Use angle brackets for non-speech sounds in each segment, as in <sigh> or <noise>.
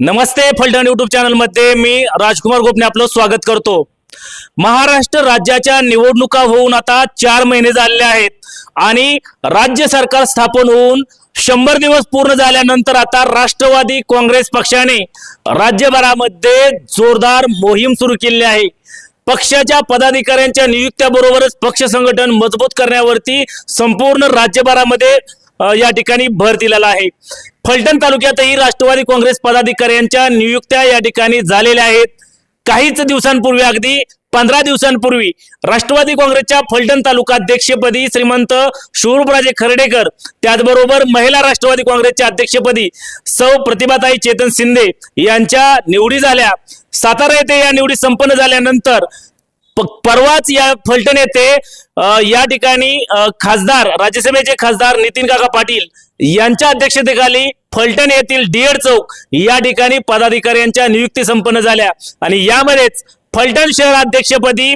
नमस्ते Phaltan YouTube चॅनलमध्ये मी राजकुमार गोपने आपलं स्वागत करतो. महाराष्ट्र राज्याच्या निवडणुका होऊन आता चार महिने झालेले आहेत आणि राज्य सरकार स्थापन होऊन शंभर दिवस पूर्ण झाल्यानंतर आता राष्ट्रवादी काँग्रेस पक्षाने राज्यभरामध्ये जोरदार मोहीम सुरू केली आहे. पक्षाच्या पदाधिकाऱ्यांच्या नियुक्त्याबरोबरच पक्ष संघटन मजबूत करण्यावरती संपूर्ण राज्यभरामध्ये या ठिकाणी भर दिलेला आहे. फलटण तालुक्यातही राष्ट्रवादी काँग्रेस पदाधिकाऱ्यांच्या नियुक्त्या या ठिकाणी झालेल्या आहेत. काहीच दिवसांपूर्वी अगदी पंधरा दिवसांपूर्वी राष्ट्रवादी काँग्रेसच्या फलटण तालुका अध्यक्षपदी श्रीमंत शिवरूपराजे खर्डेकर त्याचबरोबर महिला राष्ट्रवादी काँग्रेसच्या अध्यक्षपदी सौ प्रतिभाताई चेतन शिंदे यांच्या निवडी झाल्या. सातारा येथे या निवडी संपन्न झाल्यानंतर परवाच या फलटण येथे या ठिकाणी खासदार राज्यसभेचे खासदार नितीन काका पाटील यांच्या अध्यक्षतेखाली फलटण येथील डीएड चौक या ठिकाणी पदाधिकाऱ्यांच्या नियुक्ती संपन्न झाल्या. आणि यामध्येच फलटण शहर अध्यक्षपदी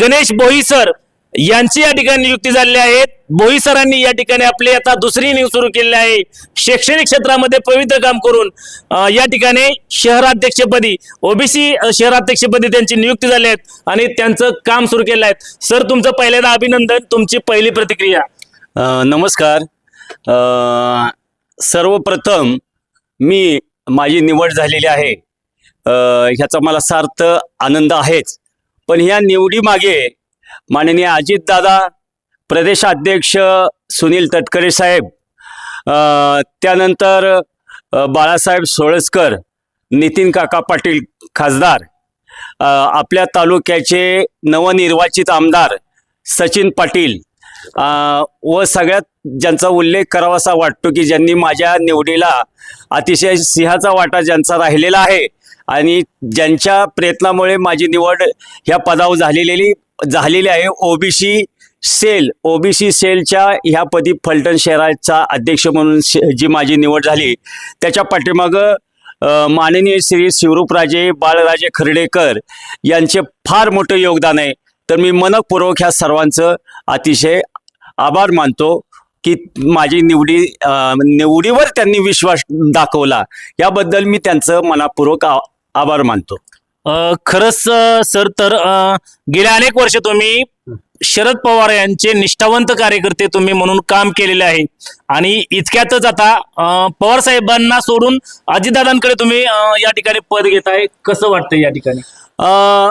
गणेश बोईसर यांची या ठिकाणी नियुक्ती झालेली आहे. बोईसरांनी या ठिकाणी आपली आता दुसरी न्यूज सुरू केलेली आहे. शैक्षणिक क्षेत्रामध्ये पवित्र काम करून या ठिकाणी शहराध्यक्षपदी ओबीसी शहराध्यक्षपदी त्यांची नियुक्ती झाली आहेत आणि त्यांचं काम सुरू केलं आहे. सर तुमचं पहिल्यांदा अभिनंदन तुमची पहिली प्रतिक्रिया. नमस्कार. सर्वप्रथम मी माझी निवड झालेली आहे. ह्याचा मला सार्थ आनंद आहेच. पण ह्या निवडीमागे माननीय अजितदादा प्रदेशाध्यक्ष सुनील तटकरे साहेब त्यानंतर बाळासाहेब सोळसकर नितीन काका पाटील खासदार आपल्या तालुक्याचे नवनिर्वाचित आमदार सचिन पाटील व सगळ्यात ज्यांचा उल्लेख करावासा वाटतो की ज्यांनी माझ्या निवडीला अतिशय सिंहाचा वाटा ज्यांचा राहिलेला आहे आणि ज्यांच्या प्रयत्नामुळे माझी निवड ह्या पदावर झालेली झालेली आहे. ओबीसी सेल ओबीसी सेलच्या ह्या पदी फलटण शहराचा अध्यक्ष म्हणून जी माझी निवड झाली त्याच्या पाठीमागं माननीय श्री शिवरूपराजे बाळराजे खर्डेकर यांचे फार मोठं योगदान आहे. तर मी मनपूर्वक ह्या सर्वांचं अतिशय आभार मानतो की माझी निवडी निवडीवर त्यांनी विश्वास दाखवला. याबद्दल मी त्यांचं मनापूर्वक आ- आभार मानतो. अ, खरंच अ, सर तर अ, गेल्या अनेक वर्ष तुम्ही शरद पवार यांचे निष्ठावंत कार्यकर्ते तुम्ही म्हणून काम केलेले आहे. आणि इतक्यातच आता अ, पवार साहेबांना सोडून अजितदादांकडे तुम्ही अ, या ठिकाणी पद घेताय कसं वाटतं या ठिकाणी? अ,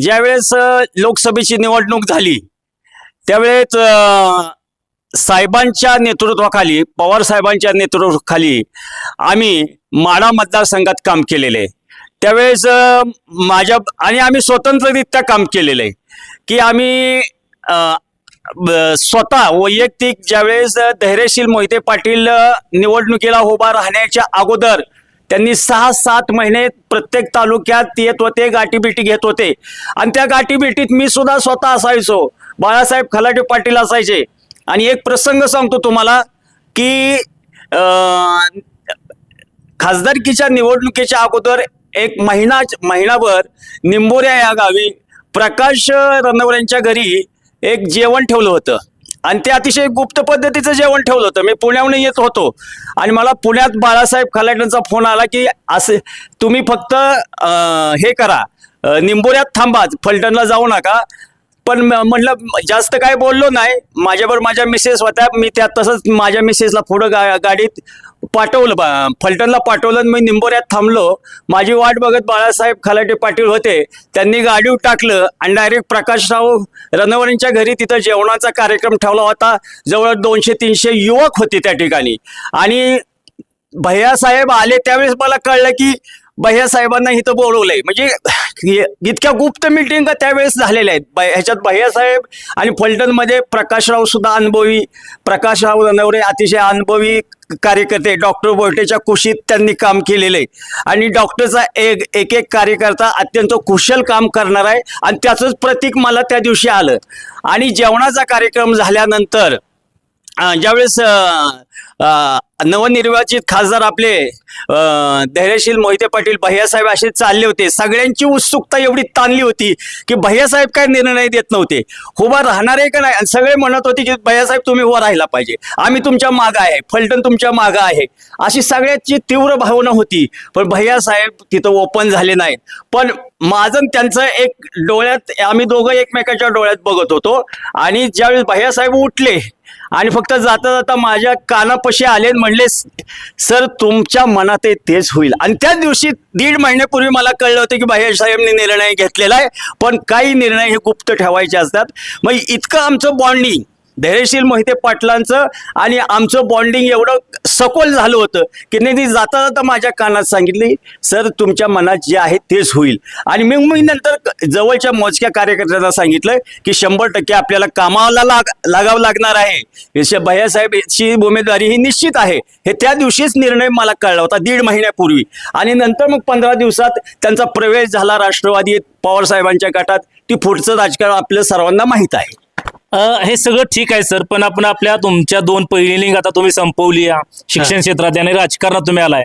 ज्यावेळेस अ, लोकसभेची निवडणूक झाली त्यावेळेस अ, साहेबांच्या नेतृत्वाखाली पवार साहेबांच्या नेतृत्वाखाली आम्ही माडा मतदारसंघात काम केलेलं आहे. त्यावेळेस माझ्या आणि आम्ही स्वतंत्ररित्या काम केलेलं आहे की आम्ही ब- स्वतः वैयक्तिक ज्यावेळेस धैर्यशील मोहिते पाटील निवडणुकीला उभा राहण्याच्या अगोदर त्यांनी सहा सात महिने प्रत्येक तालुक्यात येत होते गाठीबिटी घेत होते. आणि त्या गाठीबिटीत मी सुद्धा स्वतः असायचो. बाळासाहेब खलाटे पाटील असायचे. आणि एक प्रसंग सांगतो तुम्हाला की खासदारकीच्या निवडणुकीच्या अगोदर एक महिना महिनाभर निंबोऱ्या या गावी प्रकाश रनवऱ्यांच्या घरी एक जेवण ठेवलं होतं. आणि ते अतिशय गुप्त पद्धतीचं जेवण ठेवलं होतं. मी पुण्याहून येत होतो. आणि मला पुण्यात बाळासाहेब खलाटेंचा फोन आला की असे तुम्ही फक्त हे करा. निंबोऱ्यात थांबा. फलटणला जाऊ नका. पण म्हटलं जास्त काय बोललो नाही. माझ्यावर माझ्या मिसेस होत्या. मी त्या तसंच माझ्या मिसेसला पुढं गा गाडीत पाठवलं बा- फलटणला पाठवलं आणि मी निंबोऱ्यात थांबलो. माझी वाट बघत बाळासाहेब खलाटे पाटील होते. त्यांनी गाडीवर टाकलं आणि डायरेक्ट प्रकाशराव रनवरेंच्या घरी तिथं जेवणाचा कार्यक्रम ठेवला होता. जवळ दोनशे तीनशे युवक होते त्या ठिकाणी. आणि भैया साहेब आले त्यावेळेस मला कळलं की भैया साहेबांना इथं बोलवलंय. म्हणजे इतक्या गुप्त मिटिंग त्यावेळेस झालेल्या आहेत? ह्याच्यात भैया साहेब आणि फलटणमध्ये प्रकाशराव सुद्धा अनुभवी प्रकाशराव रनवरे अतिशय अनुभवी कार्यकर्ते डॉक्टर बोर्टेच्या कुशीत त्यांनी काम केलेलं आहे. आणि डॉक्टरचा एक एक एक कार्यकर्ता अत्यंत कुशल काम करणार आहे आणि त्याचंच प्रतीक मला त्या दिवशी आलं. आणि जेवणाचा कार्यक्रम झाल्यानंतर ज्यावेळेस नवनिर्वाचित खासदार आपले धैर्यशील मोहिते पाटील भैयासाहेब असे चालले होते. सगळ्यांची उत्सुकता एवढी ताणली होती की भैयासाहेब काय निर्णय देत नव्हते. उभा राहणार आहे का नाही? सगळे म्हणत होते की भैयासाहेब तुम्ही उभा राहिला पाहिजे. आम्ही तुमच्या मागं आहे. फलटण तुमच्या मागं आहे. अशी सगळ्याची तीव्र भावना होती. पण भैयासाहेब तिथं ओपन झाले नाहीत. पण माझं त्यांचं एक डोळ्यात आम्ही दोघं एकमेकाच्या डोळ्यात बघत होतो. आणि ज्यावेळेस भैयासाहेब उठले आणि फक्त जाता जाता माझ्या कानापाशी आले म्हणले सर तुमच्या मनात तेच होईल. आणि त्याच दिवशी दीड महिन्यापूर्वी मला कळलं होतं की भैयासाहेबने निर्णय घेतलेला आहे पण काही निर्णय हे गुप्त ठेवायचे असतात. मग इतकं आमचं बॉन्डिंग धैर्यशील मोहिते पाटलांचं आणि आमचं बॉन्डिंग एवढं सखोल झालं होतं की नाही ती जाता जाता माझ्या कानात सांगितली सर तुमच्या मनात जे आहे तेच होईल. आणि मग मी नंतर जवळच्या मोजक्या कार्यकर्त्यांना सांगितलं की शंभर टक्के आपल्याला कामाला लाग लागावं लागणार आहे. भैयासाहेब भैयासाहेबची उमेदवारी ही निश्चित आहे. हे त्या दिवशीच निर्णय मला कळला होता दीड महिन्यापूर्वी. आणि नंतर मग पंधरा दिवसात त्यांचा प्रवेश झाला राष्ट्रवादी पवारसाहेबांच्या गटात. ती पुढचं राजकारण आपल्या सर्वांना माहीत आहे. हे सगळं ठीक आहे सर. पण आपण आपल्या तुमच्या दोन पहिली लिंग आता तुम्ही संपवली आहे. शिक्षण क्षेत्रात आणि राजकारणात तुम्ही आलाय.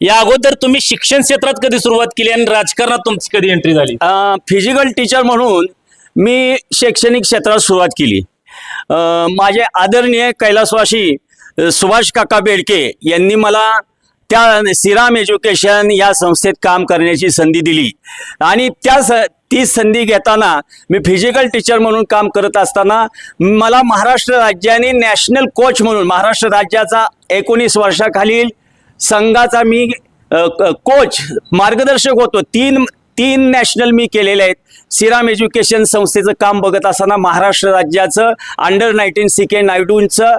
या अगोदर तुम्ही शिक्षण क्षेत्रात कधी सुरुवात केली आणि राजकारणात तुमची कधी एंट्री झाली? फिजिकल टीचर म्हणून मी शैक्षणिक क्षेत्रात सुरुवात केली. माझे आदरणीय कैलासवासी अ, सुभाष काका बेडके यांनी मला त्या सिराम एज्युकेशन या संस्थेत काम करण्याची संधी दिली. आणि त्या स ती संधी घेताना मी फिजिकल टीचर म्हणून काम करत असताना मला महाराष्ट्र राज्याने नॅशनल कोच म्हणून महाराष्ट्र राज्याचा एकोणीस वर्षाखालील संघाचा मी क- कोच मार्गदर्शक होतो. तीन तीन नॅशनल मी केलेले आहेत. सिराम एज्युकेशन संस्थेचं काम बघत असताना महाराष्ट्र राज्याचं अंडर नाईन्टीन सी के नायडूंचं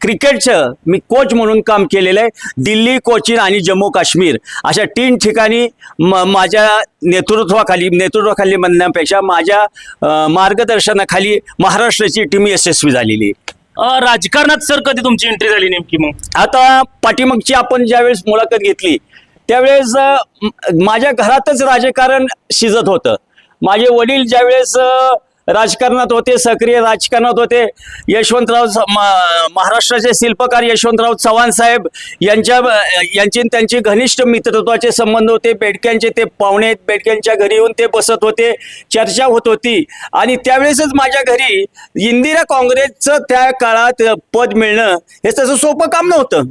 क्रिकेटचं मी कोच म्हणून काम केलेलं आहे. दिल्ली कोचीन आणि जम्मू काश्मीर अशा तीन ठिकाणी म माझ्या नेतृत्वाखाली नेतृत्वाखाली म्हणण्यापेक्षा माझ्या मार्गदर्शनाखाली महाराष्ट्राची टीम यशस्वी झालेली राजकारणात सर कधी तुमची एंट्री झाली नेमकी मग? आता पाठीमागची आपण ज्यावेळेस मुलाखत घेतली त्यावेळेस माझ्या घरातच राजकारण शिजत होतं. माझे वडील ज्यावेळेस राजकारणात होते सक्रिय राजकारणात होते यशवंतराव महाराष्ट्राचे शिल्पकार यशवंतराव चव्हाण साहेब यांच्या यांचे यांची त्यांचे घनिष्ठ मित्रत्वाचे संबंध होते. बेडक्यांचे ते पाहुणे बेडक्यांच्या घरी येऊन ते बसत होते. चर्चा होत होती. आणि त्यावेळेसच माझ्या घरी इंदिरा काँग्रेसचं त्या काळात पद मिळणं हे तसं सोपं काम नव्हतं.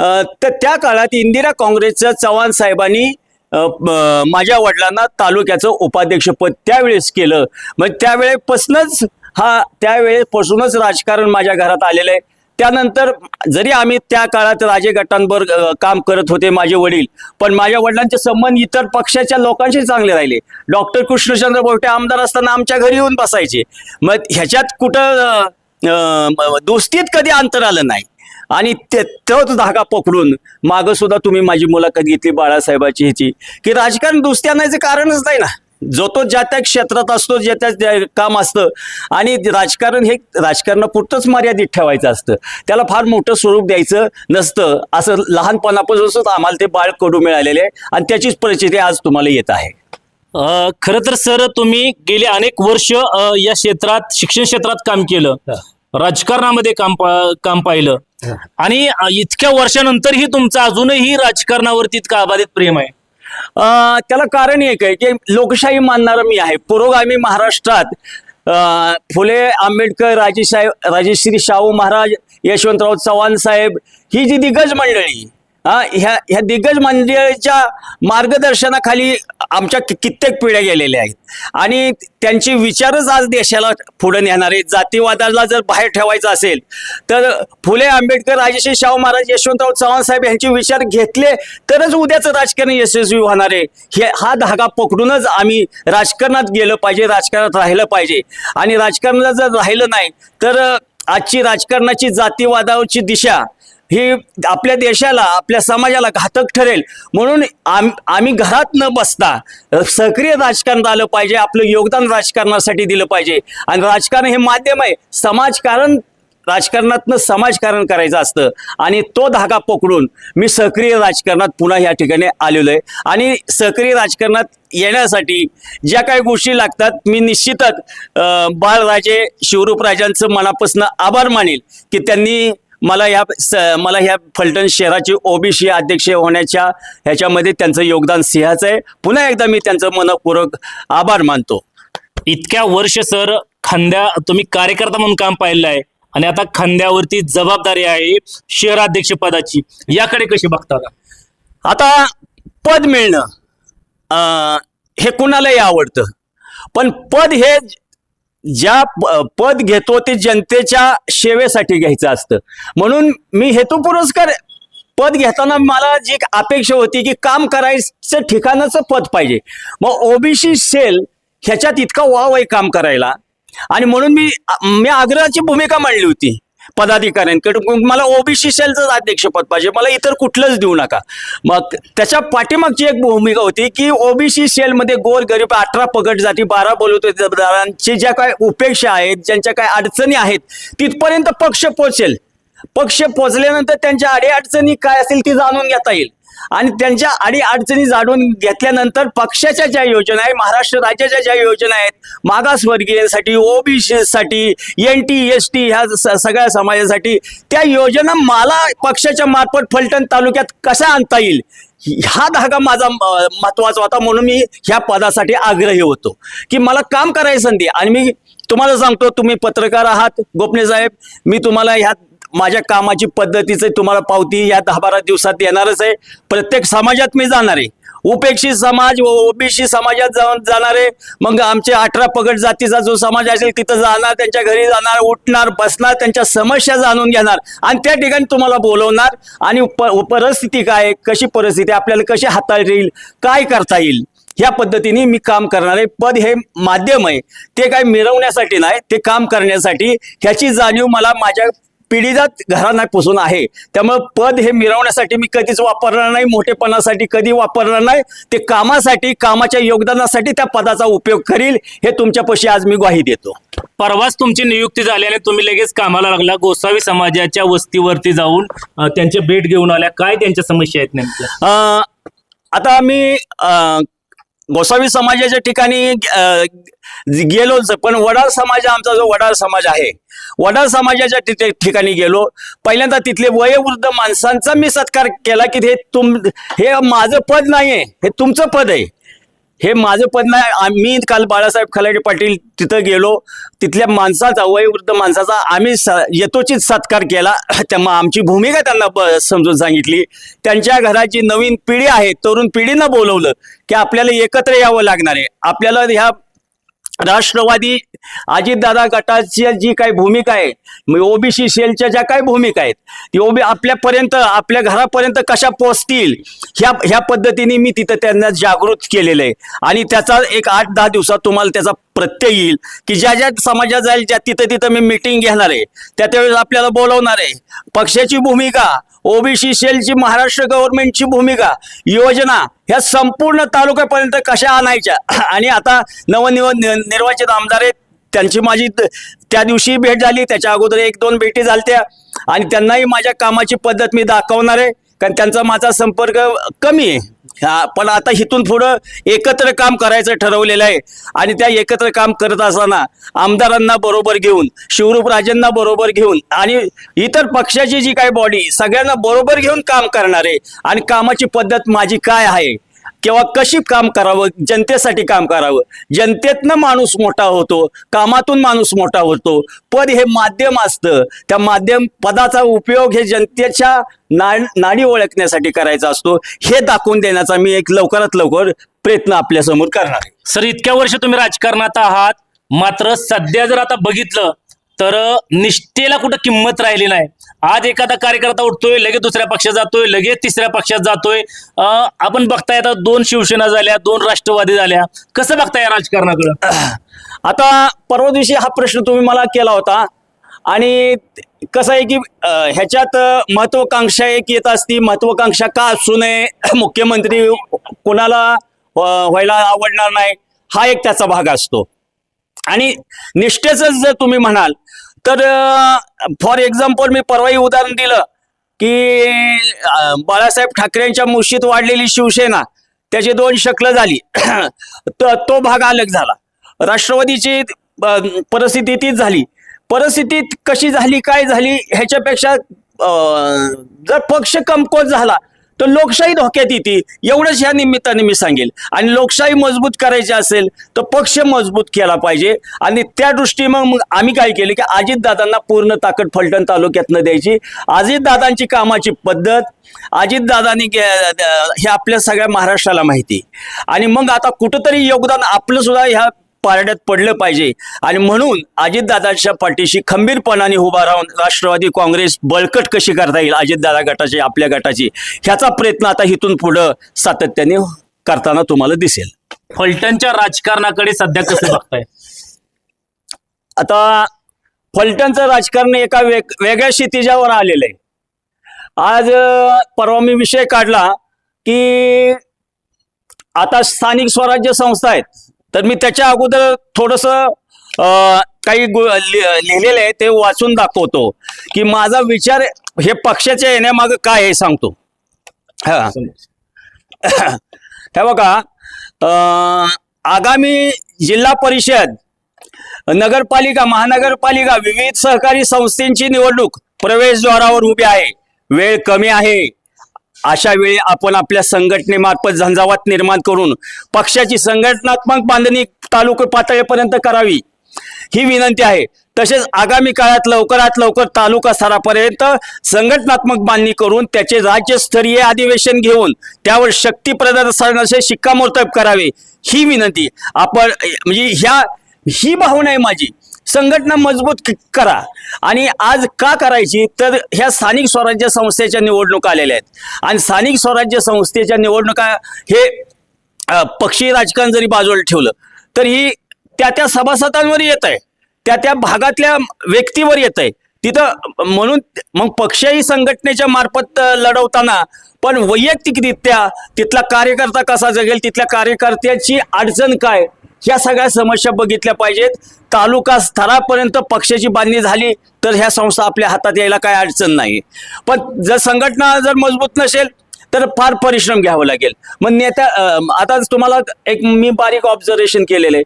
तर त्या काळात इंदिरा काँग्रेसच्या चव्हाण साहेबांनी माझ्या वडिलांना तालुक्याचं उपाध्यक्षपद त्यावेळेस केलं. मग त्यावेळेपासूनच हा त्यावेळेपासूनच राजकारण माझ्या घरात आलेलं आहे. त्यानंतर जरी आम्ही त्या काळात राजे गटांवर काम करत होते माझे वडील पण माझ्या वडिलांचे संबंध इतर पक्षाच्या लोकांशी चांगले राहिले. डॉक्टर कृष्णचंद्र बोवटे आमदार असताना आमच्या घरी येऊन बसायचे. मग ह्याच्यात कुठं दोस्तीत कधी अंतर आलं नाही. आणि ते तोच धागा पकडून मागं सुद्धा तुम्ही माझी मुलाखत घेतली बाळासाहेबाची ह्याची. की राजकारण दुसऱ्या आणायचं कारणच नाही ना. जो तो ज्या त्या क्षेत्रात असतो ज्या त्या काम असतं आणि राजकारण हे राजकारणापुरतंच मर्यादित ठेवायचं असतं. त्याला फार मोठं स्वरूप द्यायचं नसतं. असं लहानपणापासूनच आम्हाला ते बाळ कडू मिळालेले आहे आणि त्याचीच परिस्थिती आज तुम्हाला येत आहे. अ, खरं तर सर तुम्ही गेले अनेक वर्ष या क्षेत्रात शिक्षण क्षेत्रात काम केलं. राजकारणामध्ये काम काम पाहिलं. आणि इतक्या वर्षानंतरही तुमचं अजूनही राजकारणावरती इतकं अबाधित प्रेम आहे. त्याला कारण एक आहे की लोकशाही मानणारा मी आहे. पुरोगामी महाराष्ट्रात फुले आंबेडकर राजेसाहेब राजेश्री शाहू महाराज यशवंतराव चव्हाण साहेब ही जी दिग्गज मंडळी ह्या ह्या दिग्गज मंडळीच्या मार्गदर्शनाखाली आमच्या कित्येक पिढ्या गेलेल्या आहेत. आणि त्यांचे विचारच आज देशाला पुढे नेणारे जातीवादाला जर बाहेर ठेवायचं असेल तर फुले आंबेडकर राजेश्री शाहू महाराज यशवंतराव चव्हाण साहेब यांचे विचार घेतले तरच उद्याचं राजकारण यशस्वी होणार आहे. हे हा धागा पकडूनच आम्ही राजकारणात गेलं पाहिजे राजकारणात राहिलं पाहिजे. आणि राजकारणात जर राहिलं नाही तर आजची राजकारणाची जातीवादाची दिशा ही आपल्या देशाला आपल्या समाजाला घातक ठरेल. म्हणून आम आम्ही घरात न बसता सक्रिय राजकारणात आलं पाहिजे आपलं योगदान राजकारणासाठी दिलं पाहिजे. आणि राजकारण हे माध्यम आहे. समाजकारण राजकारणातनं समाजकारण करायचं असतं. आणि तो धागा पकडून मी सक्रिय राजकारणात पुन्हा या ठिकाणी आलेलो आहे. आणि सक्रिय राजकारणात येण्यासाठी ज्या काही गोष्टी लागतात मी निश्चितच बाळराजे शिवरूपराजांचं मनापासून आभार मानेल की त्यांनी मला ह्या स मला ह्या फलटण शहराचे ओबीसी अध्यक्ष होण्याच्या ह्याच्यामध्ये त्यांचं योगदान सिंहाचं आहे. पुन्हा एकदा मी त्यांचं मनपूर्वक आभार मानतो. इतक्या वर्ष सर खांद्या तुम्ही कार्यकर्ता म्हणून काम पाहिलं आहे आणि आता खांद्यावरती जबाबदारी आहे शहराध्यक्ष पदाची. याकडे कशी बघता आता? पद मिळणं हे कुणालाही आवडतं. पण पद हे ज्या पद घेतो ते जनतेच्या सेवेसाठी घ्यायचं असतं. म्हणून मी हेतू पुरस्कार पद घेताना मला जी एक अपेक्षा होती की काम करायचं ठिकाणाचं पद पाहिजे. मग ओबीसी सेल ह्याच्यात इतका वाव आहे काम करायला. आणि म्हणून मी मी आग्रहाची भूमिका मांडली होती. पदाधिकाऱ्यांकडून. मला ओबीसी सेलचंच अध्यक्षपद पाहिजे. मला इतर कुठलंच देऊ नका. मग त्याच्या पाठीमागची एक भूमिका होती की ओबीसी सेलमध्ये गोर गरीब अठरा पगट जाती बारा बोलवतेदारांची ज्या काय उपेक्षा आहेत ज्यांच्या काय अडचणी आहेत तिथपर्यंत पक्ष पोचेल. पक्ष पोचल्यानंतर त्यांच्या अडीअडचणी काय असतील ती जाणून घेता येईल. आणि त्यांच्या अडी अडचणी जाणून घेतल्यानंतर पक्षाच्या ज्या योजना आहेत महाराष्ट्र राज्याच्या ज्या योजना आहेत मागासवर्गीयांसाठी ओबीसीसाठी एन टी एस टी ह्या स- सगळ्या समाजासाठी त्या योजना मला पक्षाच्या मार्फत फलटण तालुक्यात कशा आणता येईल? हा धागा माझा महत्त्वाचा होता म्हणून मी ह्या पदासाठी आग्रही होतो. की मला काम करायची संधी आणि मी तुम्हाला सांगतो तुम्ही पत्रकार आहात गोपने साहेब मी तुम्हाला ह्या माझ्या कामाची पद्धतीचं तुम्हाला पावती या दहा बारा दिवसात येणारच आहे. प्रत्येक समाजात मी जाणार आहे. उपेक्षित समाज व ओबीसी समाजात जाऊन जाणार आहे. मग आमचे अठरा पगड जातीचा जो समाज असेल तिथं जाणार त्यांच्या घरी जाणार उठणार बसणार त्यांच्या समस्या जाणून घेणार. आणि त्या ठिकाणी तुम्हाला बोलवणार. आणि प परिस्थिती काय आहे, कशी परिस्थिती आपल्याला कशी हाताळता येईल काय करता येईल ह्या पद्धतीने मी काम करणार आहे. पद हे माध्यम आहे. ते काय मिरवण्यासाठी नाही ते काम करण्यासाठी ह्याची जाणीव मला माझ्या पिढीजात घराण्यापासून आहे. त्यामुळे पद हे मिरवण्यासाठी मी कधीच वापरणार नाही मोठेपणासाठी कधी वापरणार नाही. ते कामासाठी कामाच्या योगदानासाठी त्या पदाचा उपयोग करील हे तुमच्यापाशी आज मी ग्वाही देतो. परवाच तुमची नियुक्ती झाली आणि तुम्ही लगेच कामाला लागला. गोसावी समाजाच्या वस्तीवरती जाऊन त्यांचे भेट घेऊन आल्या. काय त्यांच्या समस्या आहेत नेमक्या? आता अं, गोसावी समाजाच्या ठिकाणी गेलोच. पण वडार समाज आमचा जो वडार समाज आहे वडार समाजाच्या तिथे ठिकाणी गेलो. पहिल्यांदा तिथले वयोवृद्ध माणसांचा मी सत्कार केला की हे तुम हे माझं पद नाहीये हे तुमचं पद आहे. हे माझं पद नाही आम्ही काल बाळासाहेब खलाडे पाटील तिथं गेलो. तिथल्या माणसाचा वयोवृद्ध माणसाचा आम्ही स यथोचित सत्कार केला. <clears throat> त्या मग आमची भूमिका त्यांना ब- समजून सांगितली. त्यांच्या घराची नवीन पिढी आहे तरुण पिढीनं बोलवलं की आपल्याला एकत्र यावं लागणार आहे. आपल्याला ह्या राष्ट्रवादी अजितदादा गटाची जी काही भूमिका आहे ओबीसी सेलच्या ज्या काही भूमिका आहेत ती ओबी आपल्यापर्यंत आपल्या घरापर्यंत कशा पोचतील ह्या ह्या पद्धतीने मी तिथं त्यांना जागृत केलेलं आहे. आणि त्याचा एक आठ दहा दिवसात तुम्हाला त्याचा प्रत्यय येईल की ज्या ज्या समाजात जाईल ज्या तिथं तिथं मी मिटिंग घेणार आहे त्या त्यावेळेस आपल्याला बोलवणार आहे. पक्षाची भूमिका ओबीसी सेलची महाराष्ट्र गव्हर्नमेंटची भूमिका योजना ह्या संपूर्ण तालुक्यापर्यंत कशा आणायच्या? आणि आता नवनिव नि- निर्वाचित आमदार आहेत त्यांची माझी त्या दिवशी भेट झाली त्याच्या अगोदर एक दोन भेटी झालत्या. आणि त्यांनाही माझ्या कामाची पद्धत मी दाखवणार आहे. कारण त्यांचा माझा संपर्क कमी आहे. हा, पण आता इथून पुढं एकत्र काम करायचं ठरवलेलं आहे. आणि त्या एकत्र काम करत असताना आमदारांना बरोबर घेऊन शिवरूप राजांना बरोबर घेऊन आणि इतर पक्षाची जी काही बॉडी सगळ्यांना बरोबर घेऊन काम करणार आहे आणि कामाची पद्धत माझी काय आहे? किंवा कशी काम करावं? जनतेसाठी काम करावं. जनतेतनं माणूस मोठा होतो कामातून माणूस मोठा होतो. पद हे माध्यम असतं. त्या माध्यम पदाचा उपयोग हे जनतेच्या ना नाडी ओळखण्यासाठी करायचा असतो. हे दाखवून देण्याचा मी एक लवकरात लवकर प्रयत्न आपल्यासमोर करणार आहे. सर इतक्या वर्ष तुम्ही राजकारणात आहात. मात्र सध्या जर आता बघितलं तर निष्ठेला कुठं किंमत राहिली नाही. आज एखादा कार्यकर्ता उठतोय लगेच दुसऱ्या पक्षात जातोय लगेच तिसऱ्या पक्षात जातोय. आपण बघताय आता दोन शिवसेना झाल्या दोन राष्ट्रवादी झाल्या. कसं बघताय या राजकारणाकडं? <clears throat> आता परवा दिवशी हा प्रश्न तुम्ही मला केला होता. आणि कसं आहे की ह्याच्यात महत्वाकांक्षा एक येत असती. महत्वाकांक्षा का असू नये? <clears throat> मुख्यमंत्री कोणाला व्हायला आवडणार नाही? हा एक त्याचा भाग असतो. आणि निष्ठेचं जर तुम्ही म्हणाल तर फॉर एक्झाम्पल मी परवाही उदाहरण दिलं की बाळासाहेब ठाकरेंच्या मुशीत वाढलेली शिवसेना त्याची दोन शक्ल झाली. <clears throat> तर तो भाग अलग झाला. राष्ट्रवादीची परिस्थिती तीच झाली. परिस्थिती कशी झाली काय झाली ह्याच्यापेक्षा जर पक्ष कमकोत झाला तर लोकशाही धोक्यात येते. एवढंच ह्या निमित्ताने मी सांगेल. आणि लोकशाही मजबूत करायची असेल तर पक्ष मजबूत केला पाहिजे. आणि त्या दृष्टी मग मग आम्ही काय केलं की अजितदादांना पूर्ण ताकद फलटण तालुक्यातनं द्यायची. अजितदादांची कामाची पद्धत अजितदादांनी हे आपल्या सगळ्या महाराष्ट्राला माहिती. आणि मग आता कुठंतरी योगदान आपलं सुद्धा ह्या पारड्यात पडलं पाहिजे. आणि म्हणून अजितदादांच्या पाठीशी खंबीरपणाने उभा राहून राष्ट्रवादी काँग्रेस बळकट कशी करता येईल अजितदादा गटाची आपल्या गटाची? ह्याचा प्रयत्न आता इथून पुढं सातत्याने करताना तुम्हाला दिसेल. फलटणच्या राजकारणाकडे सध्या कसं बघताय? आता फलटणचं राजकारण एका वेग वेगळ्या क्षितिजावर आलेलं आहे. आज परवा मी विषय काढला की आता स्थानिक स्वराज्य संस्था आहेत. तर मी त्याच्या अगोदर थोडस काही गु- लि- लिहिलेलं आहे ते वाचून दाखवतो. की माझा विचार हे पक्षाच्या येण्यामाग काय हे सांगतो. हा. हे बघा आगामी जिल्हा परिषद नगरपालिका महानगरपालिका विविध सहकारी संस्थेची निवडणूक प्रवेशद्वारावर उभी आहे. वेळ कमी आहे. अशा वेळी आपण आपल्या संघटनेमार्फत झंझावात निर्माण करून पक्षाची संघटनात्मक बांधणी तालुका पातळीपर्यंत करावी ही विनंती आहे. तसेच आगामी काळात लवकरात लवकर तालुका स्तरापर्यंत संघटनात्मक बांधणी करून त्याचे राज्यस्तरीय अधिवेशन घेऊन त्यावर शक्ती असे शिक्कामोर्तब करावे ही विनंती. आपण म्हणजे ह्या ही भावना आहे माझी. संघटना मजबूत करा. आणि आज का करायची? तर ह्या स्थानिक स्वराज्य संस्थेच्या निवडणुका आलेल्या आहेत. आणि स्थानिक स्वराज्य संस्थेच्या निवडणुका हे पक्षी राजकारण जरी बाजूला ठेवलं तर ही त्या त्या सभासदांवर येत आहे. त्या त्या भागातल्या व्यक्तीवर येत आहे. तिथं म्हणून मग पक्षही संघटनेच्या मार्फत लढवताना पण वैयक्तिकरित्या तिथला कार्यकर्ता कसा जगेल? तिथल्या कार्यकर्त्याची अडचण काय? ह्या सगळ्या समस्या बघितल्या पाहिजेत. तालुका स्तरापर्यंत पक्षाची बांधणी झाली तर ह्या संस्था आपल्या हातात यायला काय अडचण नाही. पण जर संघटना जर मजबूत नसेल तर फार परिश्रम घ्यावं लागेल. मग नेत्या आता तुम्हाला एक मी बारीक ऑब्झर्वेशन केलेलं आहे.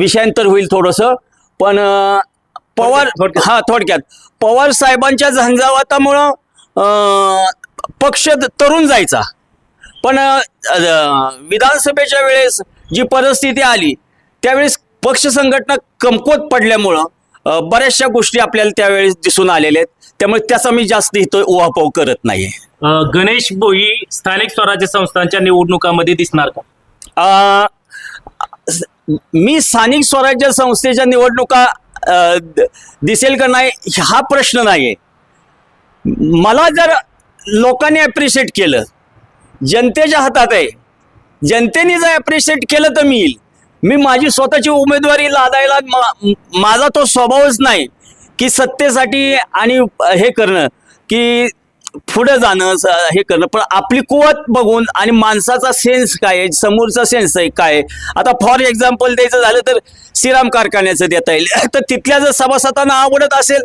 विषयांतर होईल थोडंसं पण पवार. हा थोडक्यात. पवार साहेबांच्या झंझावातामुळं पक्ष तरुण जायचा. पण विधानसभेच्या वेळेस जी परिस्थिती आली त्यावेळेस पक्ष संघटना कमकुवत पडल्यामुळं बऱ्याचशा गोष्टी आपल्याला त्यावेळेस दिसून आलेल्या आहेत. त्यामुळे त्याचा मी जास्त इथं उहापोह करत नाहीये. अं, गणेश भोई स्थानिक स्वराज्य संस्थांच्या निवडणुकामध्ये दिसणार का? मी स्थानिक स्वराज्य संस्थेच्या निवडणुका दिसेल का नाही हा प्रश्न नाहीये. मला जर लोकांनी अप्रिशिएट केलं जनतेच्या हातात आहे जनतेने जर अप्रिशिएट केलं तर मी येईल. मी माझी स्वतःची उमेदवारी लादायला मा- माझा तो स्वभावच नाही की सत्तेसाठी आणि हे करणं की पुढं जाणं स- हे करणं. पण आपली कुवत बघून आणि माणसाचा सेन्स काय आहे समोरचा सेन्स आहे काय आहे. आता फॉर एक्झाम्पल द्यायचं झालं तर श्रीराम कारखान्याचं देता येईल. <laughs> तर तिथल्या जर सभासदांना आवडत असेल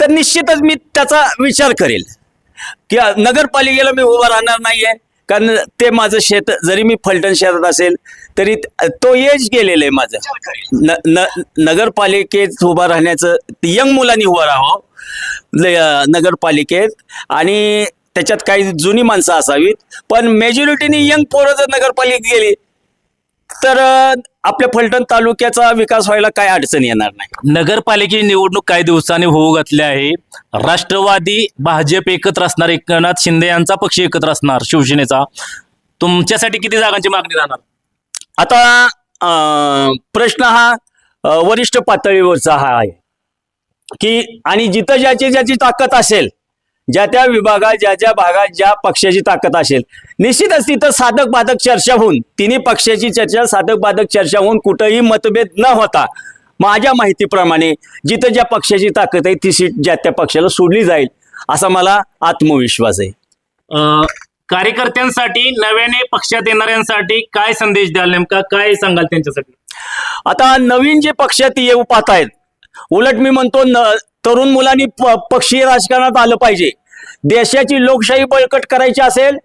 तर निश्चितच मी त्याचा विचार करेल. की नगरपालिकेला मी उभा राहणार नाहीये. कारण ते माझं शेत जरी मी फलटण शेतात असेल तरी तो एज गेलेलं आहे माझं. न, न, नगरपालिकेत उभा राहण्याचं यंग मुलांनी उभं राहावं. नगरपालिकेत आणि त्याच्यात काही जुनी माणसं असावीत. पण मेजॉरिटीने यंग पोरं जर नगरपालिकेत गेली तर आपल्या फलटण तालुक्याचा विकास व्हायला काय अडचण येणार नाही? नगरपालिकेची निवडणूक काही दिवसांनी होऊ घातली आहे. राष्ट्रवादी भाजप एकत्र असणार एकनाथ शिंदे यांचा पक्ष एकत्र असणार शिवसेनेचा. तुमच्यासाठी किती जागांची मागणी राहणार? आता अं, प्रश्न हा अं, वरिष्ठ पातळीवरचा हा आहे. की आणि जिथं ज्याची ज्याची ताकद असेल ज्या त्या विभागात ज्या ज्या भागात ज्या पक्षाची ताकद असेल. निश्चितच तिथं साधक बाधक चर्चा होऊन तिन्ही पक्षाची चर्चा साधक बाधक चर्चा होऊन कुठंही मतभेद न होता माझ्या माहितीप्रमाणे जिथं ज्या पक्षाची ताकद आहे ती सीट ज्या त्या पक्षाला सोडली जाईल असा मला आत्मविश्वास आहे. अं, कार्यकर्त्यांसाठी नव्याने पक्षात येणाऱ्यांसाठी काय संदेश द्याल नेमका? काय सांगाल त्यांच्यासाठी? आता नवीन जे पक्षात येऊ पाहत आहेत उलट मी म्हणतो न तरुण मुलांनी प- पक्षीय राजकारणात आलं पाहिजे. देशाची लोकशाही बळकट करायची असेल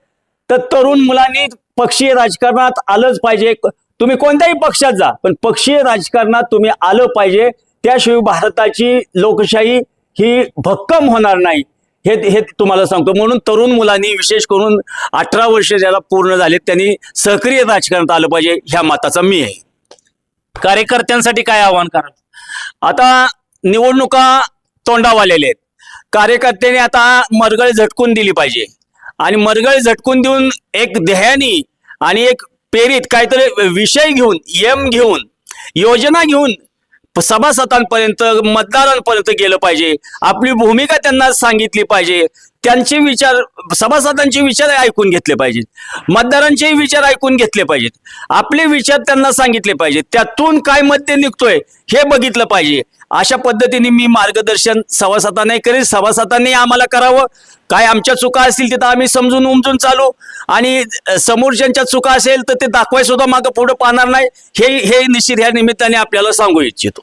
तर तरुण मुलांनी पक्षीय राजकारणात आलंच पाहिजे. तुम्ही कोणत्याही पक्षात जा पण पक्षीय राजकारणात तुम्ही आलं पाहिजे. त्याशिवाय भारताची लोकशाही ही भक्कम होणार नाही. हे हे तुम्हाला सांगतो. म्हणून तरुण मुलांनी विशेष करून अठरा वर्ष ज्याला पूर्ण झाले त्यांनी सक्रिय राजकारणात आलं पाहिजे ह्या मताचा मी आहे. कार्यकर्त्यांसाठी काय आव्हान करा आता निवडणुका तोंडावालेले आहेत. कार्यकर्त्यांनी आता मरगळ झटकून दिली पाहिजे. आणि मरगळ झटकून देऊन एक ध्येयानी आणि एक प्रेरित काहीतरी विषय घेऊन यम घेऊन योजना घेऊन सभासदांपर्यंत मतदारांपर्यंत गेलं पाहिजे. आपली भूमिका त्यांना सांगितली पाहिजे. त्यांचे विचार सभासदांचे विचार ऐकून घेतले पाहिजेत. मतदारांचेही विचार ऐकून घेतले पाहिजेत. आपले विचार त्यांना सांगितले पाहिजेत. त्यातून काय मध्य निघतोय हे बघितलं पाहिजे. अशा पद्धतीने मी मार्गदर्शन सभासदांनाही करेल. सभासदांनी आम्हाला करावं. काय आमच्या चुका असतील तिथं आम्ही समजून उमजून चालू. आणि समोरच्यांच्या चुका असेल तर ते दाखवाय सुद्धा मागं पुढे पाहणार नाही. हे हे निश्चित ह्या निमित्ताने आपल्याला सांगू इच्छितो.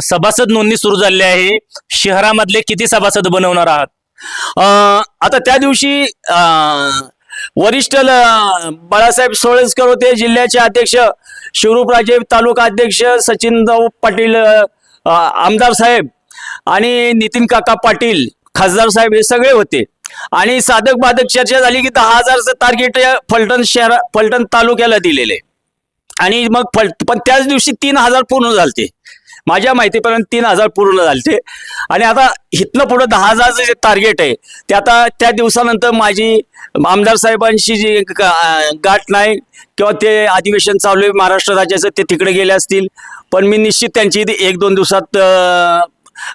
सभासद नोंदणी सुरू झाली आहे. शहरामधले किती सभासद बनवणार आहात? अं, आता त्या दिवशी अं, वरिष्ठ बाळासाहेब सोळसकर होते. जिल्ह्याचे अध्यक्ष शिवरूपराजे तालुका अध्यक्ष सचिनराव पाटील आमदार साहेब आणि नितीन काका पाटील खासदार साहेब हे सगळे होते. आणि साधक बाधक चर्चा झाली की दहा हजारचं टार्गेट फलटण शहर फलटण तालुक्याला दिलेले आणि मग फल पण त्याच दिवशी तीन हजार पूर्ण झालते. माझ्या माहितीपर्यंत तीन हजार पूर्ण झालते. आणि आता इथनं पुढं दहा हजारचं जे टार्गेट आहे ते आता त्या दिवसानंतर माझी आमदार साहेबांशी जी गाठ नाही किंवा ते अधिवेशन चालू आहे महाराष्ट्र राज्याचं ते तिकडे गेले असतील. पण मी निश्चित त्यांची एक दोन दिवसात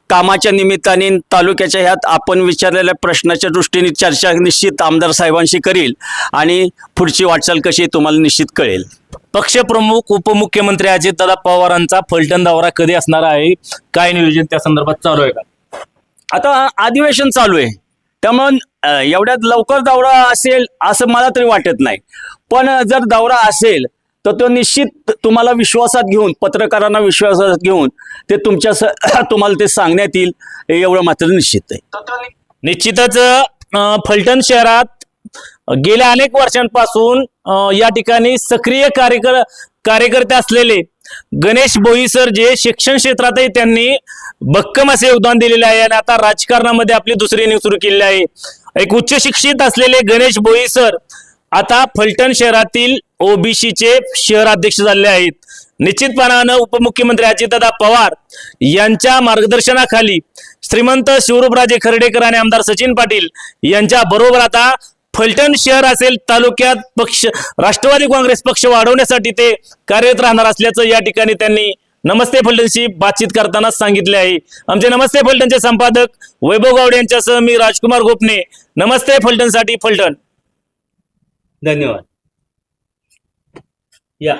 कामाच्या निमित्ताने तालुक्याच्या ह्यात आपण विचारलेल्या प्रश्नाच्या दृष्टीने चर्चा निश्चित आमदार साहेबांशी करील आणि पुढची वाटचाल कशी तुम्हाला निश्चित कळेल. पक्षप्रमुख उपमुख्यमंत्री अजितदादा पवारांचा फलटण दौरा कधी असणार आहे? काय नियोजन त्या संदर्भात चालू आहे का? आता अधिवेशन चालू आहे. त्यामुळं एवढ्यात लवकर दौरा असेल असं मला तरी वाटत नाही. पण जर दौरा असेल तर तो निश्चित तुम्हाला विश्वासात घेऊन पत्रकारांना विश्वासात घेऊन ते तुमच्या <coughs> तुम्हाला ते सांगण्यात येईल एवढं मात्र निश्चित आहे. निश्चितच फलटण शहरात गेल्या अनेक वर्षांपासून या ठिकाणी सक्रिय कार्यकर कार्यकर्ते असलेले गणेश बोईसर जे शिक्षण क्षेत्रातही त्यांनी भक्कम असे योगदान दिलेले आहे आणि आता राजकारणामध्ये आपली दुसरी न्यूज सुरू केलेली आहे. एक उच्च शिक्षित असलेले गणेश बोईसर आता फलटण शहरातील ओबीसीचे शहर अध्यक्ष झाले आहेत. निश्चितपणानं उपमुख्यमंत्री अजितदादा पवार यांच्या मार्गदर्शनाखाली श्रीमंत शिवरूपराजे खर्डेकर आणि आमदार सचिन पाटील यांच्या बरोबर आता फलटण शहर असेल तालुक्यात पक्ष राष्ट्रवादी काँग्रेस पक्ष वाढवण्यासाठी ते कार्यरत राहणार असल्याचं या ठिकाणी त्यांनी नमस्ते फलटणशी बातचीत करताना सांगितले आहे. आमचे नमस्ते फलटणचे संपादक वैभव गावडे यांच्यासह मी राजकुमार गोपने. नमस्ते फलटणसाठी फलटण. धन्यवाद. या.